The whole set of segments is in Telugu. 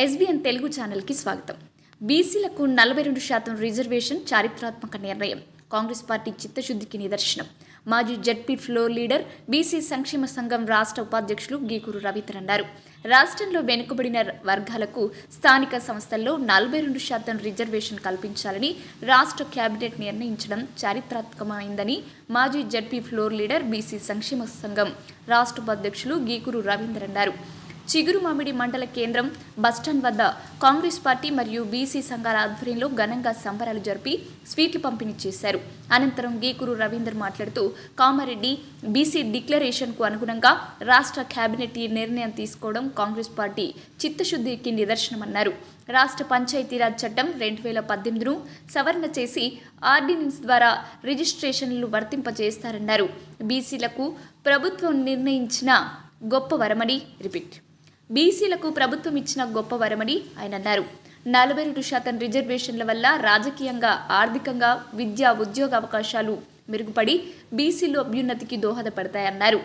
ఎస్బీఎన్ తెలుగు ఛానల్కి స్వాగతం. బీసీలకు నలభై రెండు శాతం రిజర్వేషన్ చారిత్రాత్మక నిర్ణయం. కాంగ్రెస్ పార్టీ చిత్తశుద్ధికి నిదర్శనం. మాజీ జడ్పీ ఫ్లోర్ లీడర్ బీసీ సంక్షేమ సంఘం రాష్ట్ర ఉపాధ్యక్షులు గీకూరు రవీంద్ర అన్నారు. రాష్ట్రంలో వెనుకబడిన వర్గాలకు స్థానిక సంస్థల్లో నలభై రెండు శాతం రిజర్వేషన్ కల్పించాలని రాష్ట్ర కేబినెట్ నిర్ణయించడం చారిత్రాత్మకమైందని మాజీ జడ్పీ ఫ్లోర్ లీడర్ బీసీ సంక్షేమ సంఘం రాష్ట్ర ఉపాధ్యక్షులు గీకూరు రవీంద్ర అన్నారు. చిగురు మామిడి మండల కేంద్రం బస్టాండ్ వద్ద కాంగ్రెస్ పార్టీ మరియు బీసీ సంఘాల ఆధ్వర్యంలో ఘనంగా సంబరాలు జరిపి స్వీట్లు పంపిణీ చేశారు. అనంతరం గీకురు రవీందర్ మాట్లాడుతూ కామారెడ్డి బీసీ డిక్లరేషన్కు అనుగుణంగా రాష్ట్ర కేబినెట్ ఈ నిర్ణయం తీసుకోవడం కాంగ్రెస్ పార్టీ చిత్తశుద్ధికి నిదర్శనమన్నారు. రాష్ట్ర పంచాయతీరాజ్ చట్టం రెండు వేల పద్దెనిమిదిను సవరణ చేసి ఆర్డినెన్స్ ద్వారా రిజిస్ట్రేషన్లు వర్తింపజేస్తారన్నారు. బీసీలకు ప్రభుత్వం నిర్ణయించిన గొప్ప వరమని రిపీట్ బీసీలకు ప్రభుత్వం ఇచ్చిన గొప్ప వరమని ఆయన అన్నారు. నలభై రెండు శాతం రిజర్వేషన్ల వల్ల రాజకీయంగా ఆర్థికంగా విద్యా ఉద్యోగ అవకాశాలు మెరుగుపడి బీసీలు అభ్యున్నతికి దోహదపడతాయన్నారు.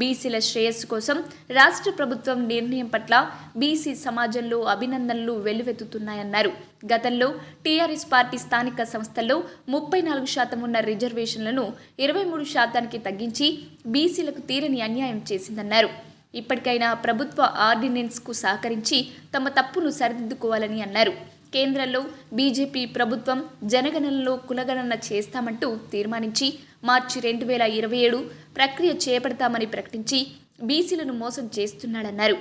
బీసీల శ్రేయస్సు కోసం రాష్ట్ర ప్రభుత్వం నిర్ణయం పట్ల బీసీ సమాజంలో అభినందనలు వెల్లువెత్తుతున్నాయన్నారు. గతంలో టీఆర్ఎస్ పార్టీ స్థానిక సంస్థల్లో ముప్పై నాలుగు శాతం ఉన్న రిజర్వేషన్లను ఇరవై మూడు శాతానికి తగ్గించి బీసీలకు తీరని అన్యాయం చేసిందన్నారు. ఇప్పటికైనా ప్రభుత్వ ఆర్డినెన్స్కు సహకరించి తమ తప్పును సరిదిద్దుకోవాలని అన్నారు. కేంద్రంలో బీజేపీ ప్రభుత్వం జనగణనలో కులగణన చేస్తామంటూ తీర్మానించి మార్చి రెండు వేల ఇరవై ఏడు ప్రక్రియ చేపడతామని ప్రకటించి బీసీలను మోసం చేస్తున్నాడన్నారు.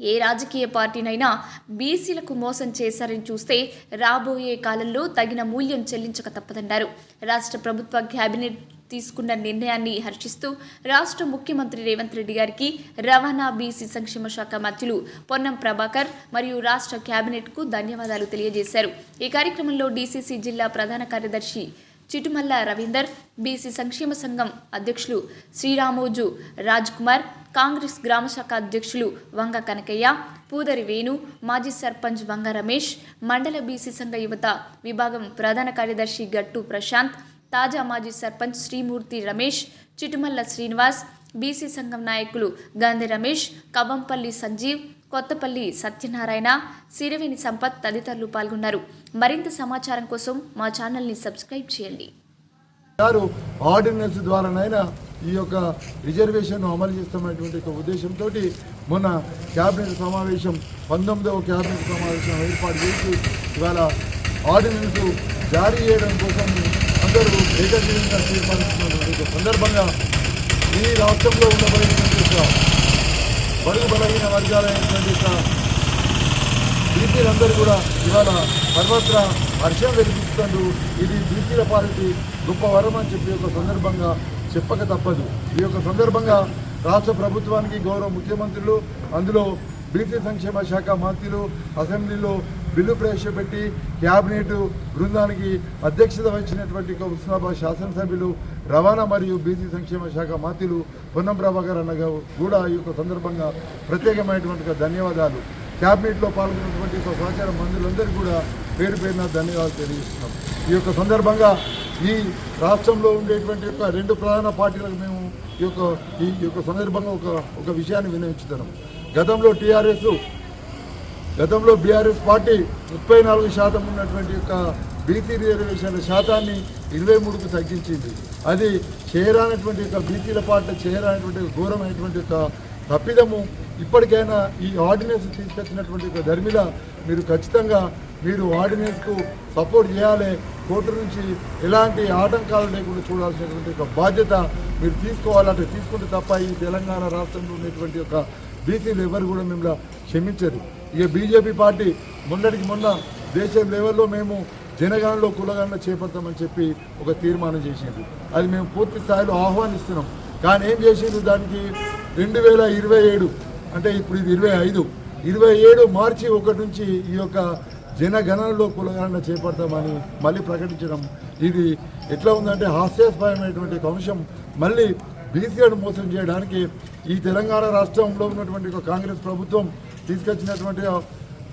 ఏ రాజకీయ పార్టీనైనా బీసీలకు మోసం చేశారని చూస్తే రాబోయే కాలంలో తగిన మూల్యం చెల్లించక తప్పదన్నారు. రాష్ట్ర ప్రభుత్వ కేబినెట్ తీసుకున్న నిర్ణయాన్ని హర్షిస్తూ రాష్ట్ర ముఖ్యమంత్రి రేవంత్ రెడ్డి గారికి రవాణా బీసీ సంక్షేమ శాఖ మంత్రులు పొన్నం ప్రభాకర్ మరియు రాష్ట్ర కేబినెట్కు ధన్యవాదాలు తెలియజేశారు. ఈ కార్యక్రమంలో డీసీసీ జిల్లా ప్రధాన కార్యదర్శి చిటుమల్ల రవీందర్ బీసీ సంక్షేమ సంఘం అధ్యక్షులు శ్రీరామోజు రాజ్ కుమార్ కాంగ్రెస్ గ్రామ శాఖ అధ్యక్షులు వంగ కనకయ్య పూదరి వేణు మాజీ సర్పంచ్ వంగ రమేష్ మండల బీసీ సంఘ యువత విభాగం ప్రధాన కార్యదర్శి గట్టు ప్రశాంత్ తాజా మాజీ సర్పంచ్ శ్రీమూర్తి రమేష్ చిటుమల్ల శ్రీనివాస్ బీసీ సంఘం నాయకులు గాంధీ రమేష్ కవంపల్లి సంజీవ్ కొత్తపల్లి సత్యనారాయణ సిరివేణి సంపత్ తదితరులు పాల్గొన్నారు. మరింత సమాచారం కోసం మా ఛానల్ని సబ్స్క్రైబ్ చేయండి. గారు ఆర్డినెన్స్ ద్వారానైనా ఈ యొక్క రిజర్వేషన్ అమలు చేస్తామనేటువంటి ఒక ఉద్దేశంతో మొన్న క్యాబినెట్ సమావేశం పంతొమ్మిదవ క్యాబినెట్ సమావేశం ఏర్పాటు చేసి ఇవాళ ఆర్డినెన్స్ జారీ చేయడం కోసం అందరూ ఏకగ్రీవంగా తీర్మానిస్తున్నటువంటి సందర్భంగా ఈ రాష్ట్రంలో ఉండబడినటువంటి ఒక బడుగు బలహీన వర్గాలైనటువంటి యొక్క బీసీలందరూ కూడా ఇవాళ సర్వత్రా హర్షం వెలిగిస్తుండ్రు. ఇది బీసీల పార్టీ గొప్ప వరం అని చెప్పి ఒక సందర్భంగా చెప్పక తప్పదు. ఈ యొక్క సందర్భంగా రాష్ట్ర ప్రభుత్వానికి గౌరవ ముఖ్యమంత్రులు అందులో బీసీ సంక్షేమ శాఖ మంత్రులు అసెంబ్లీలో బిల్లు ప్రవేశపెట్టి క్యాబినెట్ బృందానికి అధ్యక్షత వహించినటువంటి హుస్నాబాద్ శాసనసభ్యులు రవాణా మరియు బీసీ సంక్షేమ శాఖ మంత్రులు పొన్నం ప్రభాకర్ అన్న కూడా ఈ యొక్క సందర్భంగా ప్రత్యేకమైనటువంటి ధన్యవాదాలు. క్యాబినెట్లో పాల్గొన్నటువంటి సహచార మంత్రులందరూ కూడా పేరు పేరున ధన్యవాదాలు తెలియజేస్తున్నాం. ఈ యొక్క సందర్భంగా ఈ రాష్ట్రంలో ఉండేటువంటి యొక్క రెండు ప్రధాన పార్టీలకు మేము ఈ యొక్క ఈ యొక్క సందర్భంగా ఒక ఒక విషయాన్ని వినియోగించుతున్నాం గతంలో టీఆర్ఎస్ గతంలో బీఆర్ఎస్ పార్టీ ముప్పై నాలుగు శాతం ఉన్నటువంటి యొక్క బీసీ రిజర్వేషన్ల శాతాన్ని ఇరవై మూడుకు తగ్గించింది. అది చేయరానటువంటి యొక్క బీసీల పార్టీ చేయరానటువంటి ఘోరమైనటువంటి యొక్క తప్పిదము. ఇప్పటికైనా ఈ ఆర్డినెన్స్ తీసుకొచ్చినటువంటి ఒక ధర్మిల మీరు ఖచ్చితంగా మీరు ఆర్డినెన్స్కు సపోర్ట్ చేయాలి. కోర్టు నుంచి ఎలాంటి ఆటంకాలు లేకుండా చూడాల్సినటువంటి ఒక బాధ్యత మీరు తీసుకోవాలంటే తీసుకుంటే తప్ప ఈ తెలంగాణ రాష్ట్రంలో ఉన్నటువంటి ఒక బీసీలు ఎవరు కూడా మిమ్మల్ని క్షమించరు ఇక బీజేపీ పార్టీ మొన్నటికి మొన్న దేశం లెవెల్లో మేము జనగణలో కులగణన చేపడతామని చెప్పి ఒక తీర్మానం చేసింది. అది మేము పూర్తి స్థాయిలో ఆహ్వానిస్తున్నాం. కానీ ఏం చేసింది దానికి? రెండు వేల ఇరవై ఏడు అంటే ఇప్పుడు ఇది ఇరవై ఐదు. ఇరవై ఏడు మార్చి ఒకటి నుంచి ఈ యొక్క జనగణనలో కులగణన చేపడతామని మళ్ళీ ప్రకటించడం ఇది ఎట్లా ఉందంటే హాస్యాస్పదమైనటువంటి ఒక అంశం. మళ్ళీ బీసీలను మోసం చేయడానికి ఈ తెలంగాణ రాష్ట్రంలో ఉన్నటువంటి ఒక కాంగ్రెస్ ప్రభుత్వం తీసుకొచ్చినటువంటి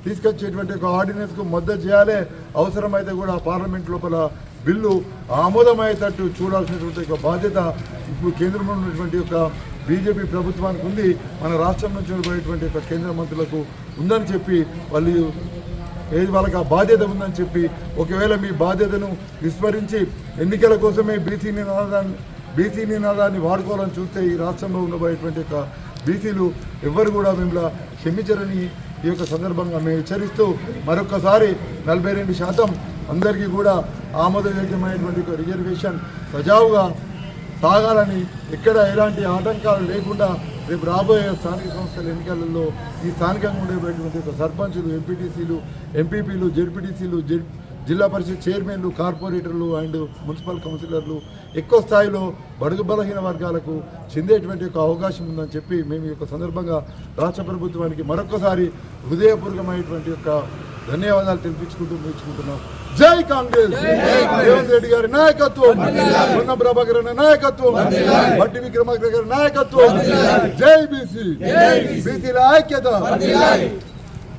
తీసుకొచ్చేటువంటి ఒక ఆర్డినెన్స్కు మద్దతు చేయాలి. అవసరమైతే కూడా పార్లమెంట్ లోపల బిల్లు ఆమోదమయ్యేటట్టు చూడాల్సినటువంటి ఒక బాధ్యత ఇప్పుడు కేంద్రంలో ఉన్నటువంటి ఒక బీజేపీ ప్రభుత్వానికి ఉంది. మన రాష్ట్రం నుంచి వెళ్ళిపోయేటువంటి ఒక కేంద్ర మంత్రులకు ఉందని చెప్పి వాళ్ళు ఏది వాళ్ళకి ఆ బాధ్యత ఉందని చెప్పి ఒకవేళ మీ బాధ్యతను విస్మరించి ఎన్నికల కోసమే బీసీ నినాదాన్ని బీసీ నినాదాన్ని వాడుకోవాలని చూస్తే ఈ రాష్ట్రంలో ఉండబోయేటువంటి యొక్క బీసీలు ఎవ్వరు కూడా మిమ్మల్ని క్షమించరని ఈ యొక్క సందర్భంగా మేము హెచ్చరిస్తూ మరొకసారి నలభై రెండు శాతం అందరికీ కూడా ఆమోదయోగ్యమైనటువంటి ఒక రిజర్వేషన్ సజావుగా సాగాలని ఎక్కడ ఎలాంటి ఆటంకాలు లేకుండా రేపు రాబోయే స్థానిక సంస్థల ఎన్నికలలో ఈ స్థానికంగా ఉండేటువంటి సర్పంచులు ఎంపీటీసీలు ఎంపీపీలు జెడ్పీటీసీలు జెడ్ జిల్లా పరిషత్ చైర్మన్లు కార్పొరేటర్లు అండ్ మున్సిపల్ కౌన్సిలర్లు ఎక్కువ స్థాయిలో బడుగు బలహీన వర్గాలకు చెందేటువంటి ఒక అవకాశం ఉందని చెప్పి మేము ఈ యొక్క సందర్భంగా రాష్ట్ర ప్రభుత్వానికి మరొకసారి హృదయపూర్వకమైనటువంటి యొక్క ధన్యవాదాలు తెలిపించుకుంటూ ముగించుకుంటున్నాం. జై కాంగ్రెస్! రేవంత్ రెడ్డి గారి నాయకత్వం! పొన్న ప్రభాకర్ నాయకత్వం! బట్టి విక్రమార్క గారి నాయకత్వం! జై బీసీ! బీసీల ఐక్యత!